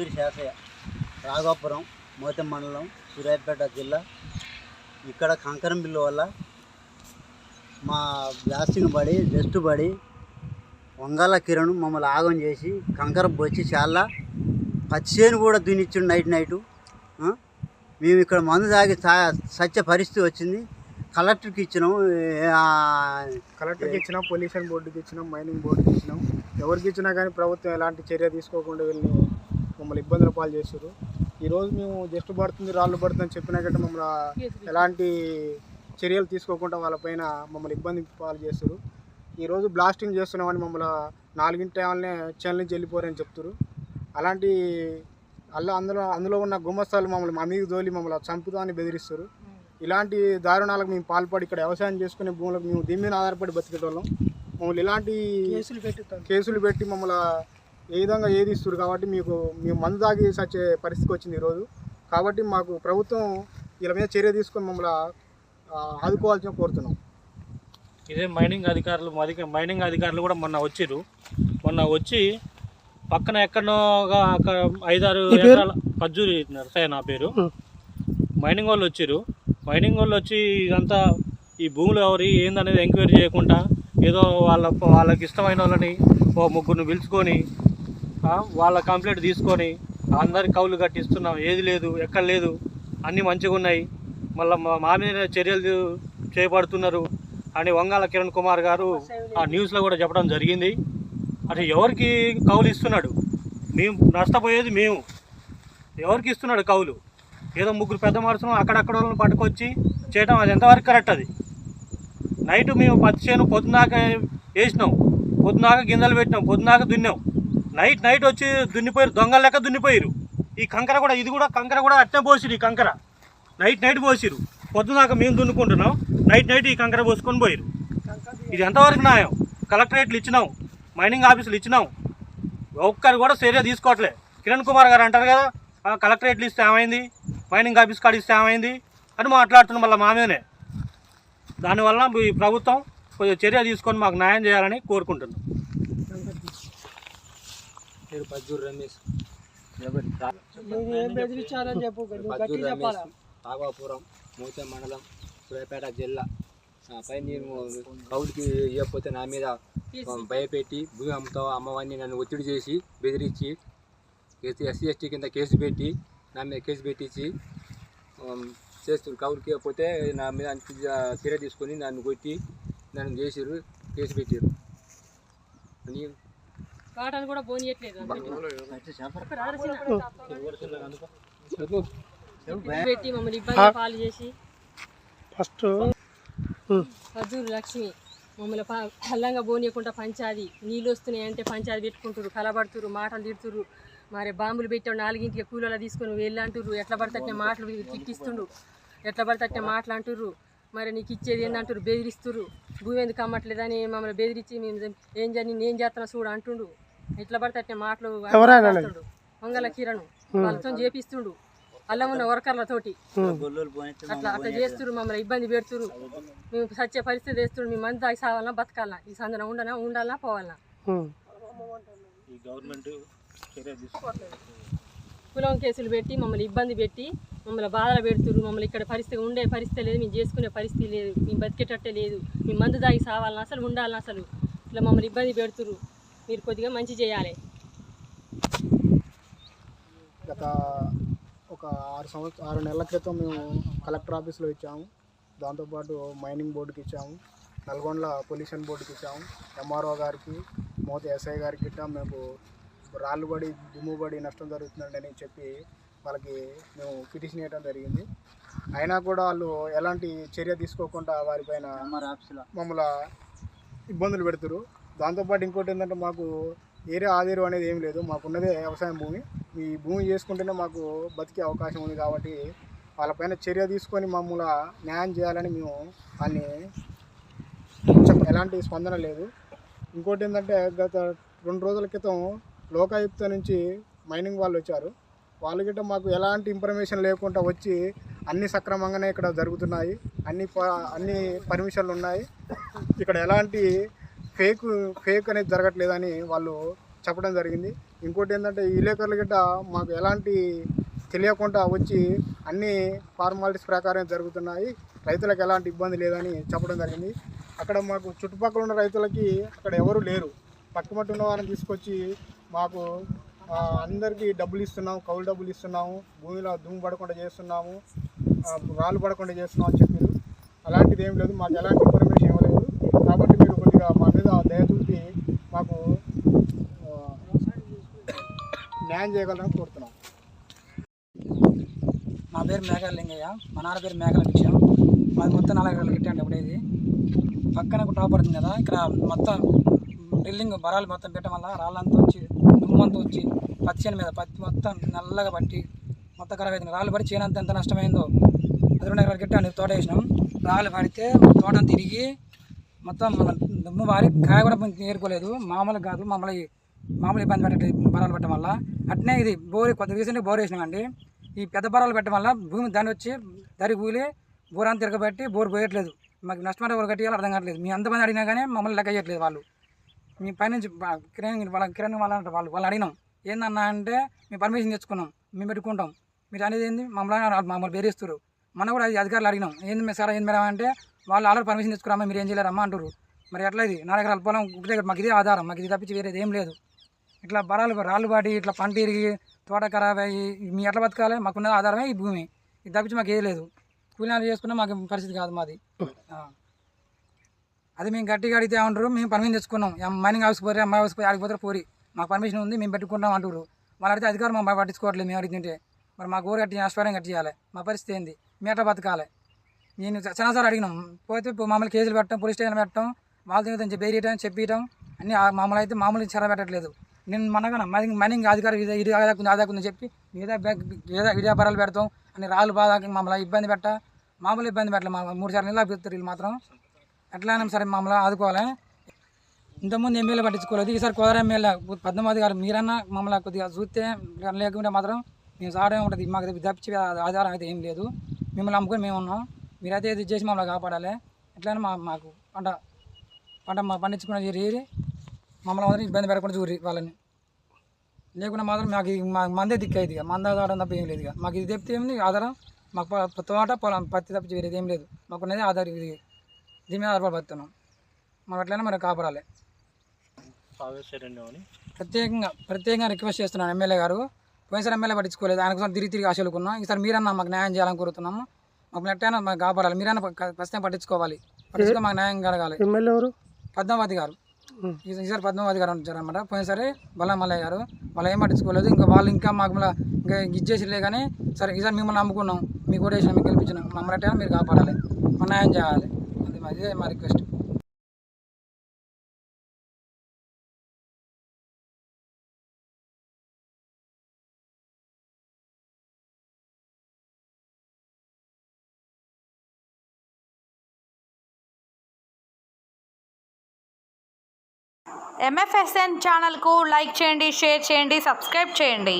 పద్దూరి శాసయ్య రాఘాపురం మోతెం మండలం సూర్యాపేట జిల్లా. ఇక్కడ కంకరం బిల్లు వల్ల మా బ్లాస్టింగ్ పడి డస్ట్ పడి వంగాల కిరణ్ మమ్మల్ని ఆగం చేసి కంకర బొచ్చి చాలా పచ్చేను కూడా దున్నిచ్చిండు నైట్ నైటు. మేము ఇక్కడ మందు తాగి సత్య పరిస్థితి వచ్చింది. కలెక్టర్కి ఇచ్చినాం కలెక్టర్కి ఇచ్చినాం పొల్యూషన్ బోర్డుకి ఇచ్చినాం మైనింగ్ బోర్డుకి ఇచ్చినాం. ఎవరికి ఇచ్చినా కానీ ప్రభుత్వం ఎలాంటి చర్య తీసుకోకుండా వెళ్ళి మమ్మల్ని ఇబ్బందుల పాలు చేస్తారు ఈరోజు మేము జస్ట్ పడుతుంది రాళ్ళు పడుతుందని చెప్పినా కంటే మమ్మల్ని ఎలాంటి చర్యలు తీసుకోకుండా వాళ్ళపైన మమ్మల్ని ఇబ్బంది పాలు చేస్తారు ఈరోజు బ్లాస్టింగ్ చేస్తున్నామని మమ్మల్ని నాలుగింటి టైంలోనే చెల్ నుంచి వెళ్ళిపోరని చెప్తారు. అలాంటి అలా అందులో అందులో ఉన్న గుమస్తాలు మమ్మల్ని మా మీద దోలి మమ్మల్ని చంపుతామని బెదిరిస్తారు. ఇలాంటి దారుణాలకు మేము పాల్పడి ఇక్కడ వ్యవసాయం చేసుకునే భూములకు మేము దీని మీద ఆధారపడి బతికేటోళ్ళం. మమ్మల్ని ఇలాంటి కేసులు పెట్టి కేసులు పెట్టి మమ్మల్ని ఏ విధంగా ఏది ఇస్తారు కాబట్టి మీకు మేము మందు తాగి సచ్చే పరిస్థితికి వచ్చింది ఈరోజు కాబట్టి మాకు ప్రభుత్వం వీళ్ళ మీద చర్య తీసుకొని మమ్మల్ని ఆ, ఆదుకోవాల్సిన కోరుతున్నాం. ఇదే మైనింగ్ అధికారులు అధిక మైనింగ్ అధికారులు కూడా మొన్న వచ్చిర్రు. మొన్న వచ్చి పక్కన ఎక్కడనో ఒక అక్కడ ఐదారు ఎకరాల పజ్జూరి నరసయ్య నా పేరు. మైనింగ్ వాళ్ళు వచ్చిర్రు. మైనింగ్ వాళ్ళు వచ్చి ఇదంతా ఈ భూములు ఎవరి ఏందనేది ఎంక్వైరీ చేయకుండా ఏదో వాళ్ళ వాళ్ళకి ఇష్టమైన వాళ్ళని ఓ ముగ్గురిని పిలుచుకొని వాళ్ళ కంప్లైంట్ తీసుకొని అందరి కౌలు కట్టిస్తున్నాం ఏది లేదు ఎక్కడ లేదు అన్నీ మంచిగా ఉన్నాయి. మళ్ళీ మా మీద చర్యలు చేపడుతున్నారు అని వంగాల కిరణ్ కుమార్ గారు ఆ న్యూస్లో కూడా చెప్పడం జరిగింది. అటు ఎవరికి కౌలు ఇస్తున్నాడు? మేము నష్టపోయేది మేము. ఎవరికి ఇస్తున్నాడు కౌలు? ఏదో ముగ్గురు పెద్ద మనుషులు అక్కడక్కడ వాళ్ళని పట్టుకొచ్చి చేయడం అది ఎంతవరకు కరెక్ట్ అది? నైట్ మేము పత్తి చేను పొద్దునాక వేసినాం. పొద్దునాక గింజలు పెట్టినాం. పొద్దునాక దున్నాం. నైట్ నైట్ వచ్చి దున్నిపోయారు దొంగల లెక్క దున్నిపోయారు. ఈ కంకర కూడా ఇది కూడా కంకర కూడా అట్టే పోసిరు ఈ కంకర. Night night పోసిరు. పొద్దునాక మేము దున్నుకుంటున్నాం. నైట్ నైట్ ఈ కంకర పోసుకొని పోయారు. ఇది ఎంతవరకు న్యాయం? కలెక్టరేట్లు ఇచ్చినాం మైనింగ్ ఆఫీసులు ఇచ్చినాం. ఒక్కరు కూడా చర్య తీసుకోవట్లే. కిరణ్ కుమార్ గారు అంటారు కదా కలెక్టరేట్లు ఇస్తే ఏమైంది? మైనింగ్ ఆఫీస్ కాడ ఇస్తే ఏమైంది? అని మాట్లాడుతున్నాం మళ్ళీ మా మీదనే. దానివల్ల ఈ ప్రభుత్వం కొంచెం చర్య తీసుకొని మాకు న్యాయం చేయాలని కోరుకుంటున్నాం. పేరు పజ్జూరు రమేష్. బెదిరించారని చెప్పు రమేష్ నాగాపురం మూత మండలం సూర్యాపేట జిల్లా. ఆ, పై నేను కౌలుకి ఇవ్వకపోతే నా మీద భయపెట్టి భూమి అమ్ముతావు అమ్మవారిని నన్ను ఒత్తిడి చేసి బెదిరించి ఎస్సీ ఎస్సీ ఎస్టీ కింద కేసు పెట్టి నా మీద కేసు పెట్టించి చేస్తారు కౌలుకి ఇవ్వకపోతే నా మీద చర్య తీసుకొని నన్ను కొట్టి నన్ను చేసిర్రు కేసు పెట్టారు అని కాటన్ కూడా పోనీయట్లేదు పెట్టి మమ్మల్ని ఇబ్బంది పాలు చేసి. ఫస్ట్ ఖజూరు లక్ష్మి మమ్మల్ని పల్లంగా పోనీయకుండా పంచాది. నీళ్ళు వస్తున్నాయి అంటే పంచాది పెట్టుకుంటారు కలబడుతురు మాటలు తిడుతురు మరి బాంబులు పెట్టాడు నాలుగింటికి కూలలో తీసుకొని వెళ్ళంటుర్రు ఎట్లా పడితే మాటలు తిట్టిస్తుండు. ఎట్లా పడితే మాటలు అంటుర్రు. మరి నీకు ఇచ్చేది ఏందంటారు బెదిరిస్తురు భూమి ఎందుకు అమ్మట్లేదని మమ్మల్ని బెదిరించి మేము ఏం జరిగి నేను చేస్తున్నా చూడు అంటుండు. ఎట్లా పడితే మాటలు మాట్లాడుతుండు. మంగళ కిరణ్ వాళ్ళతో చేపిస్తుండు. అల్లం ఉన్న వర్కర్లతోటి అట్లా అట్లా చేస్తున్నారు మమ్మల్ని ఇబ్బంది పెడుతురు మేము సత్య పరిస్థితి వేస్తున్నారు మేము మంది తాగి సావాలన్నా బతకాలన్నా. ఈ సందన ఉండనా ఉండాలన్నా పోవాలన్నా కులం కేసులు పెట్టి మమ్మల్ని ఇబ్బంది పెట్టి మమ్మల్ని బాధలు పెడుతురు మమ్మల్ని ఇక్కడ పరిస్థితి ఉండే పరిస్థితి లేదు మేము చేసుకునే పరిస్థితి లేదు మేము బతికేటట్టే లేదు మేము మందు తాగి సావాలని అసలు ఉండాలని అసలు ఇట్లా మమ్మల్ని ఇబ్బంది పెడుతురు మీరు కొద్దిగా మంచి చేయాలి. గత ఒక ఆరు సంవత్సరం ఆరు నెలల క్రితం మేము కలెక్టర్ ఆఫీస్లో ఇచ్చాము. దాంతోపాటు మైనింగ్ బోర్డుకి ఇచ్చాము. నల్గొండ పొల్యూషన్ బోర్డుకి ఇచ్చాము. ఎంఆర్ఓ గారికి మోత ఎస్ఐ గారికి ఇట్టా మేము రాళ్ళు పడి దుమ్ము పడి నష్టం జరుగుతుందండి అని చెప్పి వాళ్ళకి మేము పిటిషన్ ఇవ్వడం జరిగింది. అయినా కూడా వాళ్ళు ఎలాంటి చర్య తీసుకోకుండా వారిపైన మమ్మల్ని ఇబ్బందులు పెడుతురు. దాంతోపాటు ఇంకోటి ఏంటంటే మాకు ఏరే ఆధారం అనేది ఏం లేదు. మాకున్నదే వ్యవసాయం భూమి. ఈ భూమి చేసుకుంటేనే మాకు బతికే అవకాశం ఉంది కాబట్టి వాళ్ళపైన చర్య తీసుకొని మమ్మల్ని న్యాయం చేయాలని మేము వాళ్ళని చెప్ప ఎలాంటి స్పందన లేదు. ఇంకోటి ఏంటంటే గత రెండు రోజుల క్రితం లోకాయుక్త నుంచి మైనింగ్ వాళ్ళు వచ్చారు. వాళ్ళు గిట్ట మాకు ఎలాంటి ఇన్ఫర్మేషన్ లేకుండా వచ్చి అన్ని సక్రమంగానే ఇక్కడ జరుగుతున్నాయి. అన్ని ప- అన్ని పర్మిషన్లు ఉన్నాయి. ఇక్కడ ఎలాంటి ఫేక్ ఫేక్ అనేది జరగట్లేదని వాళ్ళు చెప్పడం జరిగింది. ఇంకోటి ఏంటంటే ఈ విలేకరులు గిట్ట మాకు ఎలాంటి తెలియకుండా వచ్చి అన్ని ఫార్మాలిటీస్ ప్రకారం జరుగుతున్నాయి. రైతులకు ఎలాంటి ఇబ్బంది లేదని చెప్పడం జరిగింది. అక్కడ మాకు చుట్టుపక్కల ఉన్న రైతులకి అక్కడ ఎవరు లేరు. పక్కమట్టు ఉన్న వారిని తీసుకొచ్చి మాకు అందరికీ డబ్బులు ఇస్తున్నాము కౌలు డబ్బులు ఇస్తున్నాము భూమిలో దుమ్ము పడకుండా చేస్తున్నాము రాళ్ళు పడకుండా చేస్తున్నాం అని చెప్పారు. అలాంటిది ఏం లేదు మాకు ఎలాంటి ఇన్ఫర్మేషన్ ఇవ్వలేదు కాబట్టి మీరు కొద్దిగా మా మీద దయ చూపి మాకు న్యాయం చేయగలరని కోరుతున్నాం. నా పేరు మేఘాల లింగయ్య మా నాన్న పేరు మేఘాల విషయం మాది మొత్తం నాలుగు ఎకరాలు గిట్టే అప్పుడేది పక్కన ఒక టాప్ పడుతుంది కదా ఇక్కడ మొత్తం డ్రిల్లింగ్ బరాలు మొత్తం పెట్టడం వల్ల రాళ్ళంతా వచ్చి దుమ్మంతా వచ్చి పత్తి చేను మీద పత్తి మొత్తం నల్లగా పట్టి మొత్తం ఖరాబ్ అయింది. రాళ్ళు పడి చేను అంత ఎంత నష్టమైందో అది ఎకరాలు ఎకరాలు అని తోట వేసినాం. రాళ్ళు పడితే తోటను తిరిగి మొత్తం మన దుమ్ము వారి కాయ కూడా ఏరుకోలేదు. మామూలు కాదు మామూలు మామూలు ఇబ్బంది పెట్టే బరాలు పెట్టడం వల్ల. అట్నే ఇది బోర్ కొద్ది రీసెంట్గా బోర్ వేసినామండి. ఈ పెద్ద బరాలు పెట్టడం వల్ల భూమి దాన్ని వచ్చి దరి కూలి బోర్ అంతా తిరగబెట్టి బోర్ పోయట్లేదు. మాకు నష్టమైన బోర్ కట్టియాలి అర్థం కావట్లేదు. మీ అంతమంది అడిగినా కానీ మమ్మల్ని లెక్క చేయట్లేదు వాళ్ళు. మీ పైనుంచి కిరణ్ వాళ్ళ కిరణ్ వాళ్ళ వాళ్ళు వాళ్ళు అడిగినాం. ఏందన్నా అంటే మేము పర్మిషన్ తెచ్చుకున్నాం మేము పెట్టుకుంటాం. మీరు అనేది ఏంది? మమ్మల్ని మమ్మల్ని బెదిరిస్తారు మన కూడా అది అధికారులు అడిగినాం. ఏంది మీరు సార్ ఏంది మేడం అంటే వాళ్ళు ఆల్రెడీ పర్మిషన్ తెచ్చుకురామా మీరు ఏం చేయలేరమ్మా అంటారు మరి ఎట్లా ఇది? నాలుగు ఎకరాల పొలం ఒకటే మాకు ఇదే ఆధారం మాకు ఇది తప్పించి వేరేది ఏం లేదు. ఇట్లా బరాలు రాళ్ళు పాటి ఇట్లా పంట ఇరిగి తోట ఖరాబ్ అయ్యి మీ ఎట్లా బతకాలి? మాకున్న ఆధారమే ఈ భూమి. ఇది తప్పించి మాకు ఏది లేదు. కూలినాలు చేసుకున్నా మాకు పరిస్థితి కాదు మాది. అది మేము గట్టిగా అడిగితే ఏమంటారు? మేము పర్మిషన్ తెచ్చుకున్నాం. మైనింగ్ హౌస్ పోయి అమ్మాయి హౌస్ పోయి ఆడిపోతారు పోరి. మాకు పర్మిషన్ ఉంది మేము పెట్టుకుంటాం అంటారు వాళ్ళు అడిగితే అధికారం మా పట్టించుకోవట్లేదు మేము అడిగితే మరి మా ఊరు కట్టి ఆశ్చర్యం కట్టియాలి మా పరిస్థితి ఏంది? మేట బతకాలి? నేను చాలాసార్లు అడిగినాం. పోతే మమ్మల్ని మామూలు కేసులు పెట్టడం పోలీస్ స్టేషన్ పెట్టడం వాళ్ళ దగ్గర బేరియటం చెప్పియటం అన్నీ మామూలు అయితే మామూలు చెర పెట్టట్లేదు. నేను మనగా మైనింగ్ మైనింగ్ అధికారి ఇది ఇది ఆదాకుంది ఆదాకుందని చెప్పి ఇడియా వ్యాపారాలు పెడతాం. అని రాళ్ళు బాధ మమ్మల్ని ఇబ్బంది పెట్ట మామూలు ఇబ్బంది పెట్టలే మా మూడు సార్లు నెలలు పెడతారు వీళ్ళు మాత్రం. ఎట్లయినా సరే మమ్మల్ని ఆదుకోవాలి. ఇంతకుముందు ఎమ్మెల్యే పట్టించుకోలేదు. ఈసారి కోదర ఎమ్మెల్యే పద్మావతి గారు మీరన్నా మమ్మల్ని కొద్దిగా చూస్తే లేకుంటే మాత్రం మేము సాడే ఉంటుంది. మాకు తప్పించి ఆధారం అయితే ఏం లేదు. మిమ్మల్ని నమ్ముకొని మేము ఉన్నాం. మీరైతే ఇది చేసి మమ్మల్ని కాపాడాలి. ఎట్లయినా మా మాకు పంట పంట మా పండించుకున్న ఏరి మమ్మల్ని మాత్రం ఇబ్బంది పెట్టకుండా చూరి వాళ్ళని. లేకుండా మాత్రం మాకు ఇది మా మందే దిక్కు ఇది ఇక. మంద తాగడం తప్ప ఏం లేదు ఇక. మాకు ఇది చెప్తే ఏంది ఆధారం మాకు తోట పొలం పత్తి తప్పించి వేరేది ఏం లేదు. మాకున్నది ఆధారం ఇది. దీని మీద ఆధారపడి బతున్నాం మనం ఎట్లయినా మనం కాపాడాలి ప్రత్యేకంగా ప్రత్యేకంగా రిక్వెస్ట్ చేస్తున్నాను ఎమ్మెల్యే గారు. పోయినసారి ఎమ్మెల్యే పట్టించుకోలేదు. ఆయన కోసం తిరిగి తిరిగి ఆశలుకున్నాం. ఈసారి మీరన్నా మాకు న్యాయం చేయాలని కోరుతున్నాము. మాకు ఎట్టైనా మాకు కాపాడాలి మీరైనా ప్రస్తుతం పట్టించుకోవాలి. పట్టించుకో మాకు న్యాయం కలగాలి. ఎమ్మెల్యే ఎవరు? పద్మావతి గారు. ఈసారి పద్మావతి గారు వచ్చారనమాట పోయినసారి బల్ల మల్లయ్య గారు. వాళ్ళు ఏం పట్టించుకోలేదు. ఇంకా వాళ్ళు ఇంకా మాకు మళ్ళీ ఇంకా ఇచ్చేసిలే కానీ సరే ఈసారి మిమ్మల్ని నమ్ముకున్నాం. మీకు కూడా వేసినాం మీకు గెలిపించినాం. మమ్మల్ని ఎట్టైనా మీరు కాపాడాలి. మా న్యాయం చేయాలి. అదే మా రిక్వెస్ట్. ఎంఎఫ్ఎస్ఎన్ ఛానల్కు లైక్ చేయండి షేర్ చేయండి సబ్స్క్రైబ్ చేయండి.